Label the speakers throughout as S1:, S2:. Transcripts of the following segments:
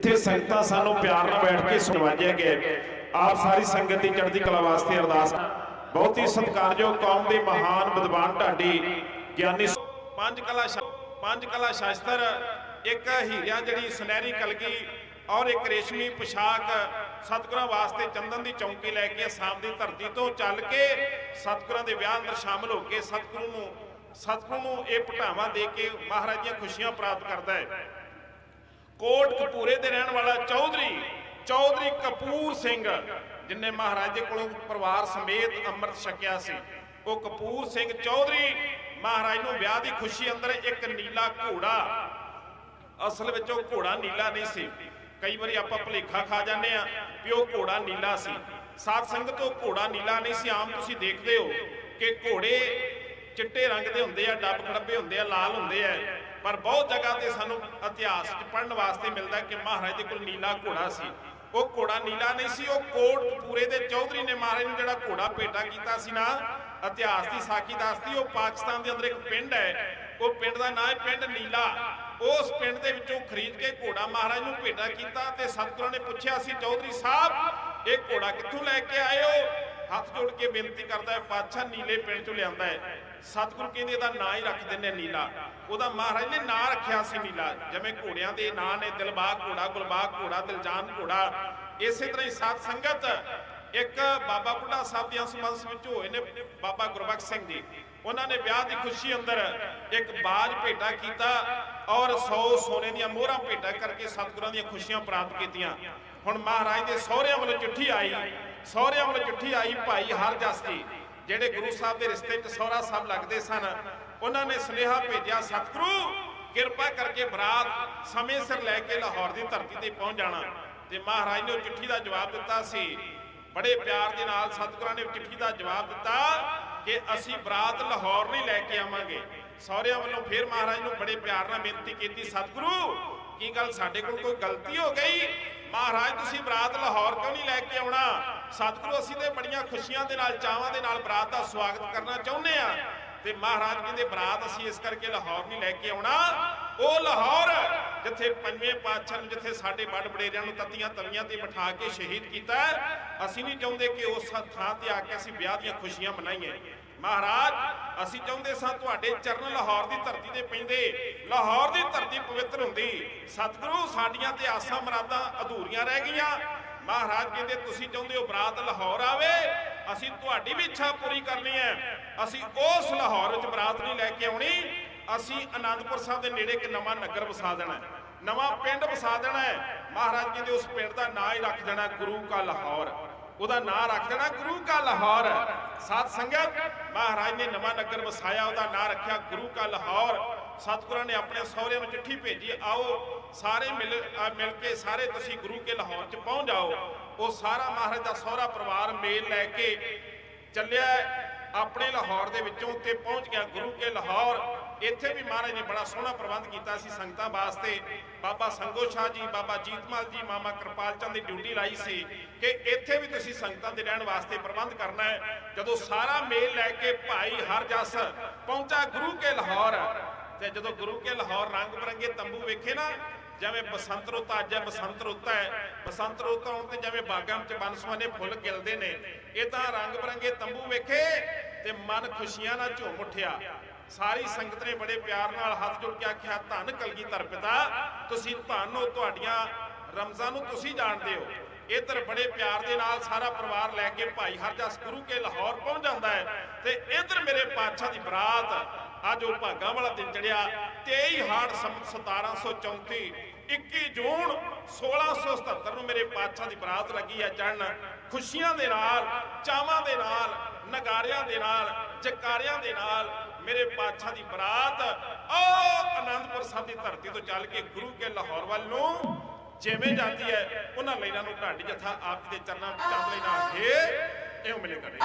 S1: ਇੱਥੇ ਸੰਗਤਾਂ ਸਾਨੂੰ ਪਿਆਰ ਨਾਲ ਬੈਠ ਕੇ ਸੁਣਵਾਜਿਆ ਗਏ। ਆਪ ਸਾਰੀ ਸੰਗਤ ਦੀ ਚੜ੍ਹਦੀ ਕਲਾ ਵਾਸਤੇ ਅਰਦਾਸ। ਬਹੁਤ ਹੀ ਸਤਿਕਾਰਯੋਗ ਕੌਮ ਦੇ ਮਹਾਨ ਵਿਦਵਾਨ ਢਾਡੀ ਗਿਆਨੀ ਪੰਜ ਕਲਾ ਪੰਜ ਕਲਾ ਸ਼ਾਸਤਰ, ਇੱਕ ਹੀਰਿਆਂ ਜਿਹੜੀ ਸੁਨਹਿਰੀ ਕਲਗੀ ਔਰ ਇੱਕ ਰੇਸ਼ਮੀ ਪੋਸ਼ਾਕ ਸਤਿਗੁਰਾਂ ਵਾਸਤੇ ਚੰਦਨ ਦੀ ਚੌਂਕੀ ਲੈ ਕੇ ਅਸਾਮ ਦੀ ਧਰਤੀ ਤੋਂ ਚੱਲ ਕੇ ਸਤਿਗੁਰਾਂ ਦੇ ਵਿਆਹ ਅੰਦਰ ਸ਼ਾਮਲ ਹੋ ਕੇ ਸਤਿਗੁਰੂ ਨੂੰ ਸਤਿਗੁਰੂ ਨੂੰ ਇਹ ਪਟਾਵਾ ਦੇ ਕੇ ਮਹਾਰਾਜ ਦੀਆਂ ਖੁਸ਼ੀਆਂ ਪ੍ਰਾਪਤ ਕਰਦਾ ਹੈ। ਕੋਟ ਕਪੂਰੇ ਦੇ ਰਹਿਣ ਵਾਲਾ ਚੌਧਰੀ ਚੌਧਰੀ ਕਪੂਰ ਸਿੰਘ, ਜਿਨੇ ਮਹਾਰਾਜੇ ਕੋਲੋਂ ਪਰਿਵਾਰ ਸਮੇਤ ਅੰਮ੍ਰਿਤ ਛਕਿਆ ਸੀ। ਉਹ ਕਪੂਰ ਸਿੰਘ ਚੌਧਰੀ, ਮਹਾਰਾਜ ਨੂੰ ਵਿਆਹ ਦੀ ਖੁਸ਼ੀ ਅੰਦਰ ਇੱਕ ਨੀਲਾ ਘੋੜਾ, ਅਸਲ ਵਿੱਚ ਉਹ ਘੋੜਾ ਨੀਲਾ ਨਹੀਂ ਸੀ। ਕਈ ਵਾਰੀ ਆਪਾਂ ਭੁਲੇਖਾ ਖਾ ਜਾਂਦੇ ਆ ਵੀ ਉਹ ਘੋੜਾ ਨੀਲਾ ਸੀ। ਸਾਧ ਸੰਗਤ ਉਹ ਘੋੜਾ ਨੀਲਾ ਨਹੀਂ ਸੀ, ਆਮ ਤੁਸੀਂ ਦੇਖਦੇ ਹੋ ਕਿ ਘੋੜੇ ਚਿੱਟੇ ਰੰਗ ਦੇ ਹੁੰਦੇ ਆ, ਡੱਬ ਖੜੱਬੇ ਹੁੰਦੇ ਆ, ਲਾਲ ਹੁੰਦੇ ਆ। ਪਰ ਬਹੁਤ ਜਗ੍ਹਾ ਤੇ ਸਾਨੂੰ ਇਤਿਹਾਸ 'ਚ ਪੜ੍ਹਨ ਵਾਸਤੇ ਮਿਲਦਾ ਕਿ ਮਹਾਰਾਜ ਦੇ ਕੋਲ ਨੀਲਾ ਘੋੜਾ ਸੀ। ਉਹ ਘੋੜਾ ਨੀਲਾ ਨਹੀਂ ਸੀ, ਉਹ ਕੋਟ ਪੂਰੇ ਦੇ ਚੌਧਰੀ ਨੇ ਮਹਾਰਾਜ ਨੂੰ ਜਿਹੜਾ ਘੋੜਾ ਭੇਟਾ ਕੀਤਾ ਸੀ ਨਾ, ਇਤਿਹਾਸ ਦੀ ਸਾਖੀ ਦੱਸਦੀ, ਉਹ ਪਾਕਿਸਤਾਨ ਦੇ ਅੰਦਰ ਇੱਕ ਪਿੰਡ ਹੈ। ਉਹ ਪਿੰਡ ਦਾ ਨਾਮ ਹੈ ਪਿੰਡ ਨੀਲਾ। ਉਸ ਪਿੰਡ ਦੇ ਵਿੱਚੋਂ ਖਰੀਦ ਕੇ ਘੋੜਾ ਮਹਾਰਾਜ ਨੂੰ ਭੇਟਾ ਕੀਤਾ ਤੇ ਸਤਿਗੁਰਾਂ ਨੇ ਪੁੱਛਿਆ ਸੀ, ਚੌਧਰੀ ਸਾਹਿਬ, ਇਹ ਘੋੜਾ ਕਿੱਥੋਂ ਲੈ ਕੇ ਆਏ ਹੋ? ਹੱਥ ਜੋੜ ਕੇ ਬੇਨਤੀ ਕਰਦਾ ਹੈ ਪਾਤਸ਼ਾਹ ਨੀਲੇ ਪਿੰਡ ਚੋਂ ਲਿਆਂਦਾ ਹੈ। ਸਤਿਗੁਰੂ ਕਹਿੰਦੇ ਇਹਦਾ ਨਾਂ ਹੀ ਰੱਖ ਦਿੰਦੇ ਨੀਲਾ। ਉਹਦਾ ਮਹਾਰਾਜ ਨੇ ਨਾਂ ਰੱਖਿਆ ਸੀ ਨੀਲਾ। ਜਿਵੇਂ ਘੋੜਿਆਂ ਦੇ ਨਾਂ ਨੇ ਦਿਲਬਾਗ ਘੋੜਾ, ਗੁਲਬਾਗ ਘੋੜਾ, ਦਿਲਜਾਨ ਘੋੜਾ। ਇਸੇ ਤਰ੍ਹਾਂ ਹੀ ਸਾਧ ਸੰਗਤ ਇੱਕ ਬਾਬਾ ਬੁੱਢਾ ਸਾਹਿਬ ਦੇ ਅੰਸਮੰਸ ਵਿੱਚ ਹੋਏ ਨੇ ਬਾਬਾ ਗੁਰਬਖਸ਼ ਸਿੰਘ ਜੀ। ਉਹਨਾਂ ਨੇ ਵਿਆਹ ਦੀ ਖੁਸ਼ੀ ਅੰਦਰ ਇੱਕ ਬਾਜ ਭੇਟਾ ਕੀਤਾ ਔਰ 100 ਸੋਨੇ ਦੀਆਂ ਮੋਹਰਾਂ ਭੇਟਾ ਕਰਕੇ ਸਤਿਗੁਰਾਂ ਦੀਆਂ ਖੁਸ਼ੀਆਂ ਪ੍ਰਾਪਤ ਕੀਤੀਆਂ। ਹੁਣ ਮਹਾਰਾਜ ਦੇ ਸਹੁਰਿਆਂ ਵੱਲੋਂ ਚਿੱਠੀ ਆਈ। ਸਹੁਰਿਆਂ ਵੱਲੋਂ ਚਿੱਠੀ ਆਈ, ਭਾਈ ਹਰਜਸ ਜੀ। ਜਿਹੜੇ ਗੁਰੂ ਸਾਹਿਬ ਦੇ ਰਿਸ਼ਤੇ 'ਚ ਸਹੁਰਾ ਸਾਹਿਬ ਲੱਗਦੇ ਸਨ, ਉਹਨਾਂ ਨੇ ਸੁਨੇਹਾ ਭੇਜਿਆ, ਸਤਿਗੁਰੂ, ਕਿਰਪਾ ਕਰਕੇ ਬਰਾਤ ਸਮੇਂ ਸਿਰ ਲੈ ਕੇ ਲਾਹੌਰ ਦੀ ਧਰਤੀ ਤੇ ਪਹੁੰਚ ਜਾਣਾ। ਤੇ ਮਹਾਰਾਜ ਨੇ ਚਿੱਠੀ ਦਾ ਜਵਾਬ ਦਿੱਤਾ ਸੀ। ਬੜੇ ਪਿਆਰ ਦੇ ਨਾਲ ਸਤਿਗੁਰਾਂ ਨੇ ਚਿੱਠੀ ਦਾ ਜਵਾਬ ਦਿੱਤਾ ਕਿ ਅਸੀਂ ਬਰਾਤ ਲਾਹੌਰ ਨਹੀਂ ਲੈ ਕੇ ਆਵਾਂਗੇ। ਸਹੁਰਿਆਂ ਵੱਲੋਂ ਫਿਰ ਮਹਾਰਾਜ ਨੂੰ ਬੜੇ ਪਿਆਰ ਨਾਲ ਬੇਨਤੀ ਕੀਤੀ, ਸਤਿਗੁਰੂ, ਕੀ ਗੱਲ ਸਾਡੇ ਕੋਲ ਕੋਈ ਗਲਤੀ ਹੋ ਗਈ? ਮਹਾਰਾਜ, ਤੁਸੀਂ ਬਰਾਤ ਲਾਹੌਰ ਕਿਉਂ ਨਹੀਂ ਲੈ ਕੇ ਆਉਣਾ? ਸਤਿਗੁਰੂ, ਅਸੀਂ ਤੇ ਬੜੀਆਂ ਖੁਸ਼ੀਆਂ ਦੇ ਨਾਲ, ਚਾਵਾਂ ਦੇ ਨਾਲ ਬਰਾਤ ਦਾ ਸਵਾਗਤ ਕਰਨਾ ਚਾਹੁੰਦੇ ਆ ਤੇ ਮਹਾਰਾਜ ਕਹਿੰਦੇ, ਬਰਾਤ ਅਸੀਂ ਇਸ ਕਰਕੇ ਲਾਹੌਰ ਨਹੀਂ ਲੈ ਕੇ ਆਉਣਾ। ਉਹ ਲਾਹੌਰ, ਜਿੱਥੇ ਪੰਜਵੇਂ ਪਾਤਸ਼ਾਹ ਨੂੰ, ਜਿੱਥੇ ਸਾਡੇ ਵੱਡ ਵਡੇਰਿਆਂ ਨੂੰ ਤੱਤੀਆਂ ਤਵੀਆਂ ਤੇ ਬਿਠਾ ਕੇ ਸ਼ਹੀਦ ਕੀਤਾ ਅਸੀਂ ਨਹੀਂ ਚਾਹੁੰਦੇ ਕਿ ਉਸ ਥਾਂ ਤੇ ਆ ਕੇ ਅਸੀਂ ਵਿਆਹ ਦੀਆਂ ਖੁਸ਼ੀਆਂ ਮਨਾਈਏ। ਮਹਾਰਾਜ, ਅਸੀਂ ਚਾਹੁੰਦੇ ਸਾਂ ਤੁਹਾਡੇ ਚਰਨ ਲਾਹੌਰ ਦੀ ਧਰਤੀ ਤੇ ਪੈਂਦੇ, ਲਾਹੌਰ ਦੀ ਧਰਤੀ ਪਵਿੱਤਰ ਹੁੰਦੀ। ਸਤਿਗੁਰੂ, ਸਾਡੀਆਂ ਤੇ ਆਸਾਂ ਮਰਾਦਾਂ ਅਧੂਰੀਆਂ ਰਹਿ ਗਈਆਂ। ਮਹਾਰਾਜ ਕਹਿੰਦੇ, ਤੁਸੀਂ ਚਾਹੁੰਦੇ ਹੋ ਬਰਾਤ ਲਾਹੌਰ ਆਵੇ? ਅਸੀਂ ਤੁਹਾਡੀ ਵੀ ਇੱਛਾ ਪੂਰੀ ਕਰਨੀ ਹੈ। ਅਸੀਂ ਉਸ ਲਾਹੌਰ ਵਿੱਚ ਬਰਾਤ ਨਹੀਂ ਲੈ ਕੇ ਆਉਣੀ। ਅਸੀਂ ਆਨੰਦਪੁਰ ਸਾਹਿਬ ਦੇ ਨੇੜੇ ਇੱਕ ਨਵਾਂ ਨਗਰ ਵਸਾ ਦੇਣਾ ਹੈ। ਨਵਾਂ ਪਿੰਡ ਵਸਾ ਦੇਣਾ ਹੈ। ਮਹਾਰਾਜ ਕਹਿੰਦੇ, ਉਸ ਪਿੰਡ ਦਾ ਨਾਂ ਹੀ ਰੱਖ ਦੇਣਾ ਗੁਰੂ ਕਾ ਲਾਹੌਰ। ਉਹਦਾ ਨਾਂ ਰੱਖ ਦੇਣਾ ਗੁਰੂ ਕਾ ਲਾਹੌਰ। ਸਾਧ ਸੰਗਤ, ਮਹਾਰਾਜ ਨੇ ਨਵਾਂ ਨਗਰ ਵਸਾਇਆ, ਉਹਦਾ ਨਾਂ ਰੱਖਿਆ ਗੁਰੂ ਕਾ ਲਾਹੌਰ। ਸਤਿਗੁਰਾਂ ਨੇ ਆਪਣੇ ਸਹੁਰਿਆਂ ਨੂੰ ਚਿੱਠੀ ਭੇਜੀ, ਆਓ ਸਾਰੇ ਮਿਲ ਮਿਲ ਕੇ ਸਾਰੇ ਤੁਸੀਂ ਗੁਰੂ ਕੇ ਲਾਹੌਰ ਚ ਪਹੁੰਚ ਜਾਓ। ਉਹ ਸਾਰਾ ਮਹਾਰਾਜ ਦਾ ਸਹੁਰਾ ਪਰਿਵਾਰ ਮੇਲ ਲੈ ਕੇ ਚੱਲਿਆ ਆਪਣੇ ਲਾਹੌਰ ਦੇ ਵਿੱਚੋਂ ਤੇ ਪਹੁੰਚ ਗਿਆ ਗੁਰੂ ਕੇ ਲਾਹੌਰ। ਇੱਥੇ ਵੀ ਮਹਾਰਾਜ ਨੇ ਬੜਾ ਸੋਹਣਾ ਪ੍ਰਬੰਧ ਕੀਤਾ ਸੀ ਸੰਗਤਾਂ ਵਾਸਤੇ। ਬਾਬਾ ਸੰਗੋ ਸ਼ਾਹ ਜੀ, ਬਾਬਾ ਜੀਤਮਲ ਜੀ, ਮਾਮਾ ਕਿਰਪਾਲ ਚੰਦ ਦੀ ਡਿਊਟੀ ਲਾਈ ਸੀ ਕਿ ਇੱਥੇ ਵੀ ਤੁਸੀਂ ਸੰਗਤਾਂ ਦੇ ਰਹਿਣ ਵਾਸਤੇ ਪ੍ਰਬੰਧ ਕਰਨਾ ਹੈ। ਜਦੋਂ ਸਾਰਾ ਮੇਲ ਲੈ ਕੇ ਭਾਈ ਹਰਜਸ ਪਹੁੰਚਾ ਗੁਰੂ ਕੇ ਲਾਹੌਰ, ਤੇ ਜਦੋਂ ਗੁਰੂ ਕੇ ਲਾਹੌਰ ਰੰਗ ਬਰੰਗੇ ਤੰਬੂ ਵੇਖੇ ਨਾ ਜਿਵੇਂ ਬਸੰਤ ਰੁੱਤ ਅੱਜ ਹੈ, ਬਸੰਤ ਰੁੱਤ ਹੈ। ਬਸੰਤ ਰੁੱਤ ਆਉਣ ਤੇ ਜਿਵੇਂ ਬਾਗਾਂ 'ਚ ਬਨਸਵਾਨੇ ਫੁੱਲ ਖਿਲਦੇ ਨੇ। ਇਹ ਤਾਂ ਰੰਗ ਬਰੰਗੇ ਤੰਬੂ ਵੇਖੇ ਤੇ ਮਨ ਖੁਸ਼ੀਆਂ ਨਾਲ ਝੂਮ ਉੱਠਿਆ। ਸਾਰੀ ਸੰਗਤ ਨੇ ਬੜੇ ਪਿਆਰ ਨਾਲ ਹੱਥ ਜੋੜ ਕੇ ਆਖਿਆ, ਧੰਨ ਕਲਗੀਧਰ ਪਿਤਾ ਤੁਸੀਂ ਧੰਨ ਹੋ ਤੁਹਾਡੀਆਂ ਰਮਜ਼ਾਂ ਨੂੰ ਤੁਸੀਂ ਜਾਣਦੇ ਹੋ। ਇਧਰ ਬੜੇ ਪਿਆਰ ਦੇ ਨਾਲ ਸਾਰਾ ਪਰਿਵਾਰ ਲੈ ਕੇ ਭਾਈ ਹਰਜਸ ਗੁਰੂ ਕੇ ਲਾਹੌਰ ਪਹੁੰਚ ਜਾਂਦਾ ਹੈ ਤੇ ਇਧਰ ਮੇਰੇ ਪਾਤਸ਼ਾਹ ਦੀ ਬਰਾਤ, ਅੱਜ ਉਹ ਭਾਗਾਂ ਵਾਲਾ ਦਿਨ ਚੜਿਆ 23 ਹਾੜ ਸੰਮਤ 1734 21 ਜੂਨ 1677 ਨੂੰ ਮੇਰੇ ਪਾਤਸ਼ਾਹ ਦੀ ਬਰਾਤ ਲੱਗੀ ਹੈ ਚੜਨ ਖੁਸ਼ੀਆਂ ਦੇ ਨਾਲ, ਚਾਵਾਂ ਦੇ ਨਾਲ, ਨਗਾਰਿਆਂ ਦੇ ਨਾਲ, ਜਕਾਰਿਆਂ ਦੇ ਨਾਲ ਮੇਰੇ ਪਾਤਸ਼ਾਹ ਦੀ ਬਰਾਤ ਉਹ ਆਨੰਦਪੁਰ ਸਾਹਿਬ ਦੀ ਧਰਤੀ ਤੋਂ ਚੱਲ ਕੇ ਗੁਰੂ ਕੇ ਲਾਹੌਰ ਵੱਲ ਨੂੰ ਜਿਵੇਂ ਜਾਂਦੀ ਹੈ, ਉਹਨਾਂ ਲੈਣਾ ਨੂੰ ਢਾਡੀ ਜਥਾ ਆਪ ਦੇ ਚਰਨਾਂ ਵਿੱਚ ਚੰਦ ਲੈਣਾ ਹੈ, ਇਹੋ ਮਿਲੇ ਕਰੇ।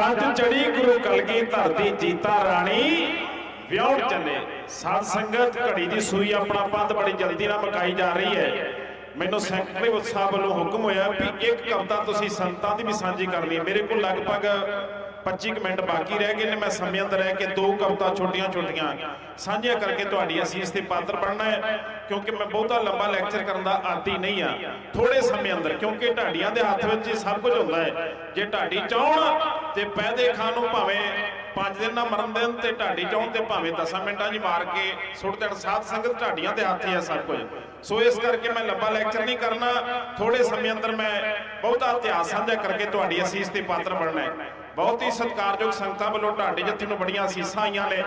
S1: ਜੱਜ ਚੜੀ ਗੁਰੂ ਕਲਗੀ ਧਰਤੀ ਜੀਤਾ ਰਾਣੀ ਵਿਆਹਣ ਚੱਲੇ ਸਾਧ ਸੰਗਤ, ਘੜੀ ਦੀ ਸੂਈ ਆਪਣਾ ਪੰਧ ਬੜੀ ਜਲਦੀ ਨਾਲ ਮਕਾਈ ਜਾ ਰਹੀ ਹੈ। ਮੈਨੂੰ ਸੈਕਟਰੀ ਉਤਸਾਹ ਵੱਲੋਂ ਹੁਕਮ ਹੋਇਆ ਵੀ ਇੱਕ ਕਵਿਤਾ ਤੁਸੀਂ ਸੰਤਾਂ ਦੀ ਵੀ ਸਾਂਝੀ ਕਰਨੀ ਮੇਰੇ ਕੋਲ ਲਗਭਗ 25 ਕੁ ਮਿੰਟ ਬਾਕੀ ਰਹਿ ਗਏ ਨੇ, ਮੈਂ ਸਮੇਂ ਅੰਦਰ ਰਹਿ ਕੇ ਦੋ ਕਵਿਤਾ ਛੋਟੀਆਂ ਛੋਟੀਆਂ ਸਾਂਝੀਆਂ ਕਰਕੇ ਤੁਹਾਡੀ ਅਸੀਸ ਤੇ ਪਾਤਰ ਬਣਨਾ ਹੈ, ਕਿਉਂਕਿ ਮੈਂ ਬਹੁਤਾ ਲੰਬਾ ਲੈਕਚਰ ਕਰਨ ਦਾ ਆਦੀ ਨਹੀਂ ਆ ਥੋੜੇ ਸਮੇਂ ਅੰਦਰ, ਕਿਉਂਕਿ ਢਾਡੀਆਂ ਦੇ ਹੱਥ ਵਿੱਚ ਹੀ ਸਭ ਕੁਝ ਹੁੰਦਾ ਹੈ। ਜੇ ਢਾਡੀ ਚਾਹਣ ਤੇ ਪੈਦੇ ਖਾਨ ਨੂੰ ਭਾਵੇਂ 5 ਦਿਨ ਨਾ ਮਰਨ ਦੇਣ ਤੇ ਢਾਡੀ ਚਾਹਣ ਤੇ ਭਾਵੇਂ 10 ਮਿੰਟਾਂ 'ਚ ਮਾਰ ਕੇ ਸੁੱਟ ਦੇਣ, ਸਾਧ ਸੰਗਤ ਢਾਡੀਆਂ ਦੇ ਹੱਥ ਹੀ ਆ ਸਭ ਕੁਝ। ਸੋ ਇਸ ਕਰਕੇ ਮੈਂ ਲੰਬਾ ਲੈਕਚਰ ਨਹੀਂ ਕਰਨਾ ਥੋੜੇ ਸਮੇਂ ਅੰਦਰ ਮੈਂ ਬਹੁਤਾ ਇਤਿਹਾਸ ਸਾਂਝਾ ਕਰਕੇ ਤੁਹਾਡੀ ਅਸੀਸ ਤੇ ਪਾਤਰ ਬਣਨਾ ਹੈ। ਬਹੁਤ ਹੀ ਸਤਿਕਾਰਯੋਗ ਸੰਗਤਾਂ ਵੱਲੋਂ ਢਾਡੇ ਜੱਥੇ ਨੂੰ ਬੜੀਆਂ ਅਸੀਸਾਂ ਆਈਆਂ ਨੇ।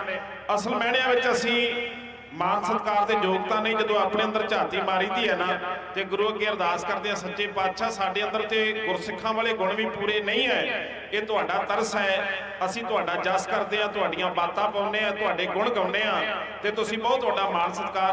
S1: ਅਸਲ ਮਹਿਣਿਆਂ ਵਿੱਚ ਅਸੀਂ ਮਾਨ ਸਤਿਕਾਰ ਤੇ ਯੋਗਤਾ ਨਹੀਂ ਜਦੋਂ ਆਪਣੇ ਅੰਦਰ ਝਾਤੀ ਮਾਰੀਦੀ ਹੈ ਨਾ, ਤੇ ਗੁਰੂ ਅੱਗੇ ਅਰਦਾਸ ਕਰਦੇ ਆ ਸੱਚੇ ਪਾਤਸ਼ਾਹ, ਸਾਡੇ ਅੰਦਰ ਤੇ ਗੁਰਸਿੱਖਾਂ ਵਾਲੇ ਗੁਣ ਵੀ ਪੂਰੇ ਨਹੀਂ ਹੈ। ਇਹ ਤੁਹਾਡਾ ਤਰਸ ਹੈ। ਅਸੀਂ ਤੁਹਾਡਾ ਜਸ ਕਰਦੇ ਆ ਤੁਹਾਡੀਆਂ ਬਾਤਾਂ ਪਾਉਂਦੇ ਆ ਤੁਹਾਡੇ ਗੁਣ ਗਾਉਂਦੇ ਆ ਤੇ ਤੁਸੀਂ ਬਹੁਤ ਵੱਡਾ ਮਾਨ ਸਤਿਕਾਰ